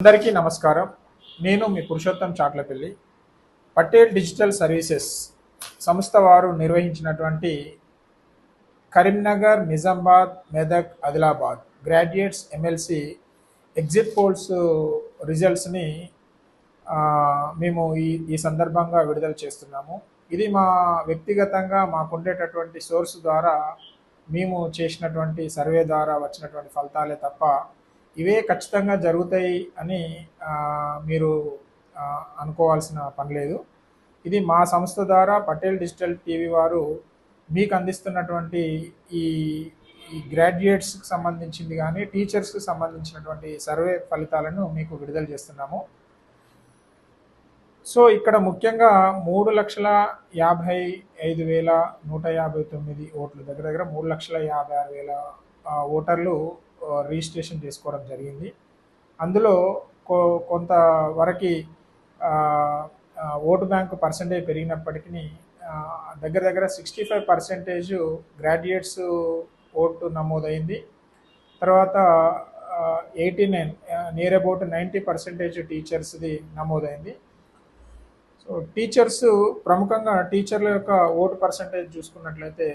అందరికీ నమస్కారం. నేను మీ పురుషోత్తం చాట్లపల్లి. పటేల్ డిజిటల్ సర్వీసెస్ సంస్థ వారు నిర్వహించినటువంటి Karimnagar Nizamabad Medak Adilabad graduates MLC exit polls రిజల్ట్స్ని మేము ఈ ఈ సందర్భంగా విడుదల చేస్తున్నాము. ఇది మా వ్యక్తిగతంగా మాకుండేటటువంటి సోర్స్ ద్వారా మేము చేసినటువంటి సర్వే ద్వారా వచ్చినటువంటి ఫలితాలే తప్ప ఇవే ఖచ్చితంగా జరుగుతాయి అని మీరు అనుకోవాల్సిన పని లేదు. ఇది మా సంస్థ ద్వారా పటేల్ డిజిటల్ టీవీ వారు మీకు అందిస్తున్నటువంటి ఈ ఈ గ్రాడ్యుయేట్స్కి సంబంధించింది కానీ టీచర్స్కి సంబంధించినటువంటి సర్వే ఫలితాలను మీకు విడుదల చేస్తున్నాము. సో ఇక్కడ ముఖ్యంగా మూడు లక్షల యాభై ఐదు వేల నూట యాభై తొమ్మిది ఓట్లు దగ్గర దగ్గర మూడు లక్షల యాభై ఆరు వేల ఓటర్లు రిజిస్ట్రేషన్ చేసుకోవడం జరిగింది. అందులో కో కొంతవరకు ఆ, ఓటు బ్యాంకు పర్సంటేజ్ పెరిగినప్పటికీ దగ్గర దగ్గర sixty five percentage graduates vote నమోదైంది. తర్వాత eighty nine near about ninety percentage టీచర్స్ది నమోదైంది. సో టీచర్స్ ప్రముఖంగా టీచర్ల యొక్క ఓటు పర్సంటేజ్ చూసుకున్నట్లయితే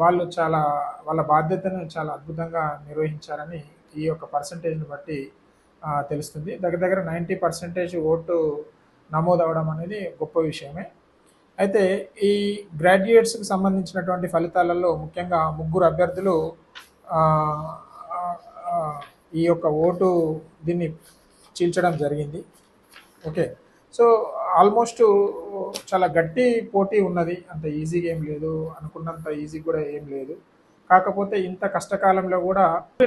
వాళ్ళు చాలా వాళ్ళ బాధ్యతను చాలా అద్భుతంగా నిర్వహించారని ఈ యొక్క పర్సంటేజ్ని బట్టి తెలుస్తుంది. దగ్గర దగ్గర నైంటీ పర్సెంటేజ్ ఓటు నమోదు అవడం అనేది గొప్ప విషయమే. అయితే ఈ గ్రాడ్యుయేట్స్కి సంబంధించినటువంటి ఫలితాలలో ముఖ్యంగా ముగ్గురు అభ్యర్థులు ఈ యొక్క ఓటు దీన్ని చీల్చడం జరిగింది. ఓకే. సో ఆల్మోస్ట్ చాలా గట్టి పోటీ ఉన్నది. అంత ఈజీగా ఏం లేదు. అనుకున్నంత ఈజీ కూడా ఏం లేదు. కాకపోతే ఇంత కష్టకాలంలో కూడా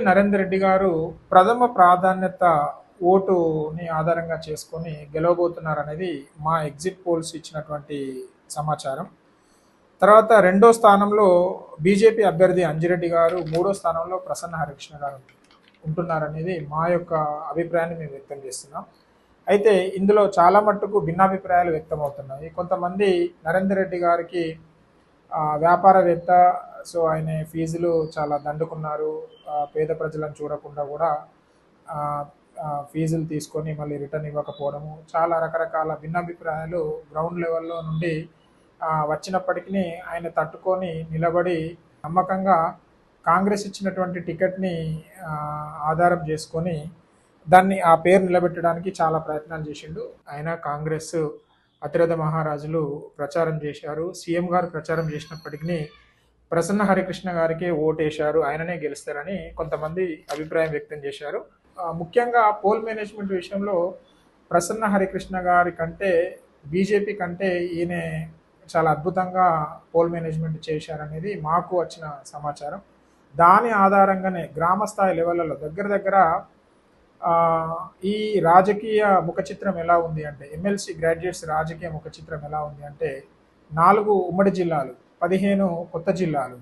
నరేందర్ రెడ్డి గారు ప్రథమ ప్రాధాన్యత ఓటుని ఆధారంగా చేసుకొని గెలవబోతున్నారనేది మా ఎగ్జిట్ పోల్స్ ఇచ్చినటువంటి సమాచారం. తర్వాత రెండో స్థానంలో బీజేపీ అభ్యర్థి అంజిరెడ్డి గారు మూడో స్థానంలో ప్రసన్న హరికృష్ణ గారు ఉంటున్నారనేది మా యొక్క అభిప్రాయాన్ని మేము వ్యక్తం చేస్తున్నాం. అయితే ఇందులో చాలా మట్టుకు భిన్నాభిప్రాయాలు వ్యక్తమవుతున్నాయి. కొంతమంది నరేందర్ రెడ్డి గారికి వ్యాపారవేత్త సో ఆయన ఫీజులు చాలా దండుకున్నారు. పేద ప్రజలను చూడకుండా కూడా ఫీజులు తీసుకొని మళ్ళీ రిటర్న్ ఇవ్వకపోవడము చాలా రకరకాల భిన్నాభిప్రాయాలు గ్రౌండ్ లెవెల్లో నుండి వచ్చినప్పటికీ ఆయన తట్టుకొని నిలబడి నమ్మకంగా కాంగ్రెస్ ఇచ్చినటువంటి టికెట్ని ఆధారం చేసుకొని దాన్ని ఆ పేరు నిలబెట్టడానికి చాలా ప్రయత్నాలు చేసిండు. ఆయన కాంగ్రెస్ అతిరథ మహారాజులు ప్రచారం చేశారు. సీఎం గారు ప్రచారం చేసినప్పటికీ ప్రసన్న హరికృష్ణ గారికి ఓటేశారు. ఆయననే గెలుస్తారని కొంతమంది అభిప్రాయం వ్యక్తం చేశారు. ముఖ్యంగా పోల్ మేనేజ్మెంట్ విషయంలో ప్రసన్న హరికృష్ణ గారి కంటే బీజేపీ కంటే ఈయన చాలా అద్భుతంగా పోల్ మేనేజ్మెంట్ చేశారనేది మాకు వచ్చిన సమాచారం. దాని ఆధారంగానే గ్రామ స్థాయి లెవెల్లో దగ్గర దగ్గర ఈ రాజకీయ ముఖ చిత్రం ఎలా ఉంది అంటే ఎమ్మెల్సీ గ్రాడ్యుయేట్స్ రాజకీయ ముఖ చిత్రం ఎలా ఉంది అంటే నాలుగు ఉమ్మడి జిల్లాలు పదిహేను కొత్త జిల్లాలు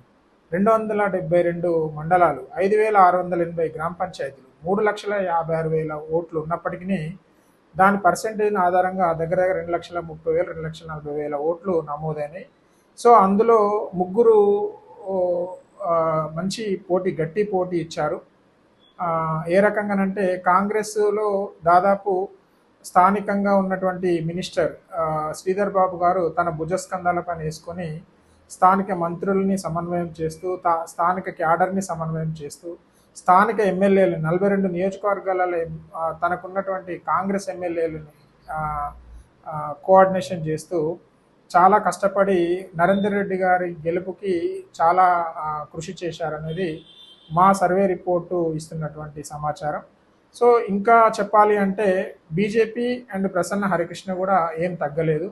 రెండు వందల డెబ్బై రెండు మండలాలు ఐదు వేల ఆరు వందల ఎనభై గ్రామ పంచాయతీలు మూడు లక్షల యాభై ఆరు వేల ఓట్లు ఉన్నప్పటికీ దాని పర్సెంటేజ్ ఆధారంగా దగ్గర దగ్గర రెండు లక్షల ముప్పై వేలు రెండు లక్షల నలభై వేల ఓట్లు నమోదైనాయి. సో అందులో ముగ్గురు మంచి పోటీ గట్టి పోటీ ఇచ్చారు. ఏ రకంగానంటే కాంగ్రెస్లో దాదాపు స్థానికంగా ఉన్నటువంటి మినిస్టర్ శ్రీధర్ బాబు గారు తన భుజస్కంధాలపైన వేసుకొని స్థానిక మంత్రుల్ని సమన్వయం చేస్తూ తా స్థానిక క్యాడర్ని సమన్వయం చేస్తూ స్థానిక ఎమ్మెల్యేలు నలభై రెండు నియోజకవర్గాలలో తనకున్నటువంటి కాంగ్రెస్ ఎమ్మెల్యేలని కోఆర్డినేషన్ చేస్తూ చాలా కష్టపడి నరేందర్ రెడ్డి గారి గెలుపుకి చాలా కృషి చేశారనేది మా సర్వే రిపోర్టు ఇస్తున్నటువంటి సమాచారం. సో ఇంకా చెప్పాలి అంటే బీజేపీ అండ్ ప్రసన్న హరికృష్ణ కూడా ఏం తగ్గలేదు.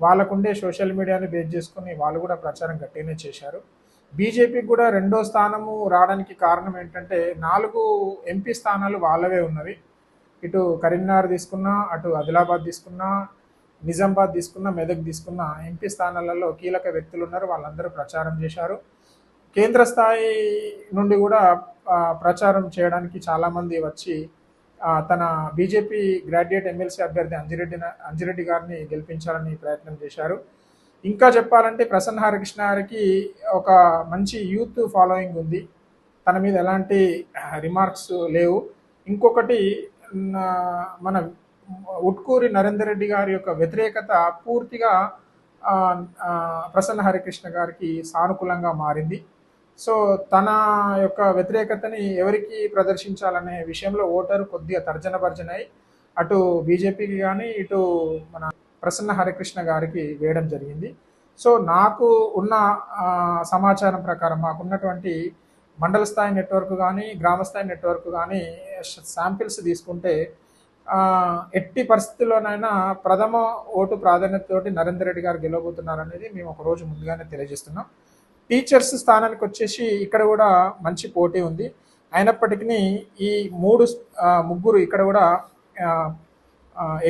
వాళ్ళకుండే సోషల్ మీడియాని బేస్ చేసుకుని వాళ్ళు కూడా ప్రచారం గట్టిగానే చేశారు. బీజేపీకి కూడా రెండో స్థానము రావడానికి కారణం ఏంటంటే నాలుగు ఎంపీ స్థానాలు వాళ్ళవే ఉన్నవి. ఇటు కరీంనగర్ తీసుకున్నా అటు ఆదిలాబాద్ తీసుకున్నా నిజామాబాద్ తీసుకున్న మెదక్ తీసుకున్న ఎంపీ స్థానాలలో కీలక వ్యక్తులు ఉన్నారు వాళ్ళందరూ ప్రచారం చేశారు. కేంద్ర స్థాయి నుండి కూడా ప్రచారం చేయడానికి చాలామంది వచ్చి తన బీజేపీ గ్రాడ్యుయేట్ ఎమ్మెల్సీ అభ్యర్థి అంజిరెడ్డి అంజిరెడ్డి గారిని గెలిపించాలని ప్రయత్నం చేశారు. ఇంకా చెప్పాలంటే ప్రసన్న హరికృష్ణ గారికి ఒక మంచి యూత్ ఫాలోయింగ్ ఉంది. తన మీద ఎలాంటి రిమార్క్స్ లేవు. ఇంకొకటి మన ఉట్కూరి నరేందర్ రెడ్డి గారి యొక్క వ్యతిరేకత పూర్తిగా ప్రసన్న హరికృష్ణ గారికి సానుకూలంగా మారింది. సో తన యొక్క వ్యతిరేకతని ఎవరికి ప్రదర్శించాలనే విషయంలో ఓటరు కొద్దిగా తర్జన భర్జనై అటు బీజేపీకి కానీ ఇటు మన ప్రసన్న హరికృష్ణ గారికి వేయడం జరిగింది. సో నాకు ఉన్న సమాచారం ప్రకారం మాకున్నటువంటి మండల స్థాయి నెట్వర్క్ కానీ గ్రామ స్థాయి నెట్వర్క్ కానీ శాంపిల్స్ తీసుకుంటే ఎట్టి పరిస్థితుల్లోనైనా ప్రథమ ఓటు ప్రాధాన్యతతోటి నరేందర్ రెడ్డి గారు గెలవబోతున్నారనేది మేము ఒక రోజు ముందుగానే తెలియజేస్తున్నాం. టీచర్స్ స్థానానికి వచ్చేసి ఇక్కడ కూడా మంచి పోటీ ఉంది. అయినప్పటికీ ఈ మూడు ముగ్గురు ఇక్కడ కూడా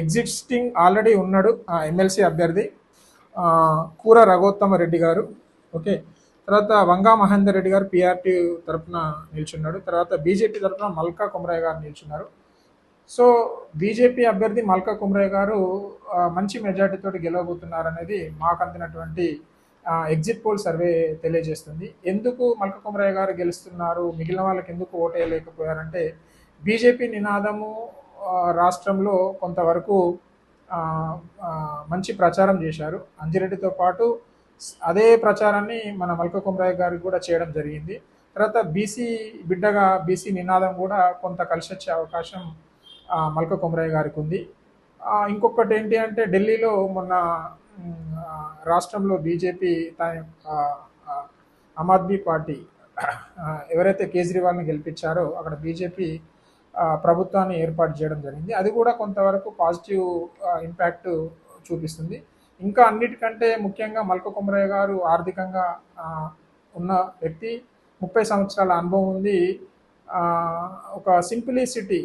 ఎగ్జిస్టింగ్ ఆల్రెడీ ఉన్నాడు ఎమ్మెల్సీ అభ్యర్థి కూర రఘోత్తమ రెడ్డి గారు. ఓకే. తర్వాత వంగా మహేందర్ రెడ్డి గారు పిఆర్టీ తరపున నిల్చున్నాడు. తర్వాత బీజేపీ తరపున మల్కా కుమరయ్య గారు నిల్చున్నారు. సో బీజేపీ అభ్యర్థి మల్కా కుమరయ్య గారు మంచి మెజార్టీతో గెలవబోతున్నారనేది మాకు అందినటువంటి ఎగ్జిట్ పోల్ సర్వే తెలియజేస్తుంది. ఎందుకు మల్క కుమరయ్య గారు గెలుస్తున్నారు? మిగిలిన వాళ్ళకి ఎందుకు ఓటేయలేకపోయారంటే బీజేపీ నినాదము రాష్ట్రంలో కొంతవరకు మంచి ప్రచారం చేశారు. అంజిరెడ్డితో పాటు అదే ప్రచారాన్ని మన మల్క కుమరయ్య గారికి కూడా చేయడం జరిగింది. తర్వాత బీసీ బిడ్డగా బీసీ నినాదం కూడా కొంత కలిసి వచ్చే అవకాశం మల్క కుమరయ్య గారికి ఉంది. ఇంకొకటి ఏంటి అంటే ఢిల్లీలో మొన్న రాష్ట్రంలో బీజేపీ తన ఆమ్ ఆద్మీ పార్టీ ఎవరైతే కేజ్రీవాల్ని గెలిపించారో అక్కడ బీజేపీ ప్రభుత్వాన్ని ఏర్పాటు చేయడం జరిగింది. అది కూడా కొంతవరకు పాజిటివ్ ఇంపాక్ట్ చూపిస్తుంది. ఇంకా అన్నిటికంటే ముఖ్యంగా మల్క కుమరయ్య గారు ఆర్థికంగా ఉన్న వ్యక్తి ముప్పై సంవత్సరాల అనుభవం ఉంది. ఒక సింప్లిసిటీ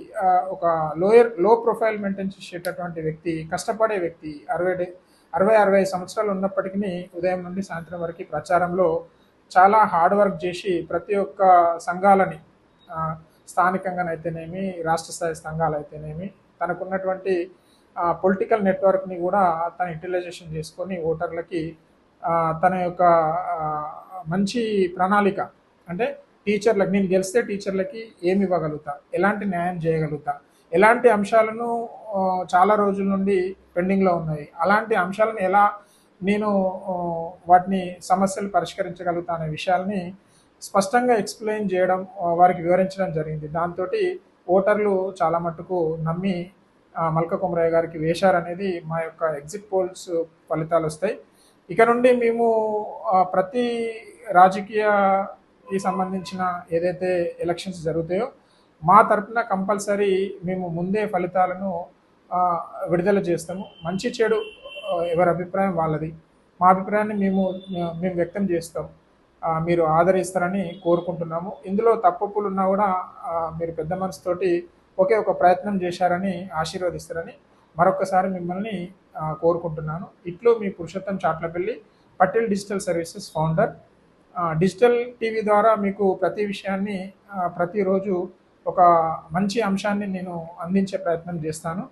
ఒక లోయర్లో ప్రొఫైల్ మెయింటైన్ చేసేటటువంటి వ్యక్తి కష్టపడే వ్యక్తి అరవై అరవై అరవై సంవత్సరాలు ఉన్నప్పటికీ ఉదయం నుండి సాయంత్రం వరకు ప్రచారంలో చాలా హార్డ్ వర్క్ చేసి ప్రతి ఒక్క సంఘాలని స్థానికంగానైతేనేమి రాష్ట్ర స్థాయి సంఘాలైతేనేమి అయితేనేమి తనకున్నటువంటి పొలిటికల్ నెట్వర్క్ని కూడా తను యూటిలైజేషన్ చేసుకొని ఓటర్లకి తన యొక్క మంచి ప్రణాళిక అంటే టీచర్లకు నేను గెలిస్తే టీచర్లకి ఏమి ఇవ్వగలుగుతా? ఎలాంటి న్యాయం చేయగలుగుతా? ఎలాంటి అంశాలను చాలా రోజుల నుండి పెండింగ్లో ఉన్నాయి. అలాంటి అంశాలను ఎలా నేను వాటిని సమస్యలు పరిష్కరించగలుగుతా అనే విషయాల్ని స్పష్టంగా ఎక్స్ప్లెయిన్ చేయడం వారికి వివరించడం జరిగింది. దాంతో ఓటర్లు చాలా మట్టుకు నమ్మి మల్క కుమరయ్య గారికి వేశారనేది మా యొక్క ఎగ్జిట్ పోల్స్ ఫలితాలు వస్తాయి. ఇక నుండి మేము ప్రతి రాజకీయకి సంబంధించిన ఏదైతే ఎలక్షన్స్ జరుగుతాయో మా తరపున కంపల్సరీ మేము ముందే ఫలితాలను విడుదల చేస్తాము. మంచి చెడు ఎవరి అభిప్రాయం వాళ్ళది. మా అభిప్రాయాన్ని మేము మేము వ్యక్తం చేస్తాం. మీరు ఆదరిస్తారని కోరుకుంటున్నాము. ఇందులో తప్పులు ఉన్నా కూడా మీరు పెద్ద మనసుతోటి ఒకే ఒక ప్రయత్నం చేశారని ఆశీర్వదిస్తారని మరొకసారి మిమ్మల్ని కోరుకుంటున్నాను. ఇట్లో మీ Purushottam Chatlapalli Patel digital services founder. Digital TV ద్వారా మీకు ప్రతి విషయాన్ని ప్రతిరోజు ఒక మంచి అంశాన్ని నేను అందించే ప్రయత్నం చేస్తాను.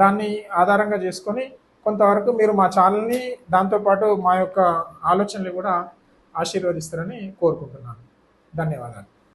దాన్ని ఆధారంగా చేసుకొని కొంతవరకు మీరు మా ఛానల్ని దాంతోపాటు మా యొక్క ఆలోచనలు కూడా ఆశీర్వదిస్తారని కోరుకుంటున్నాను. ధన్యవాదాలు.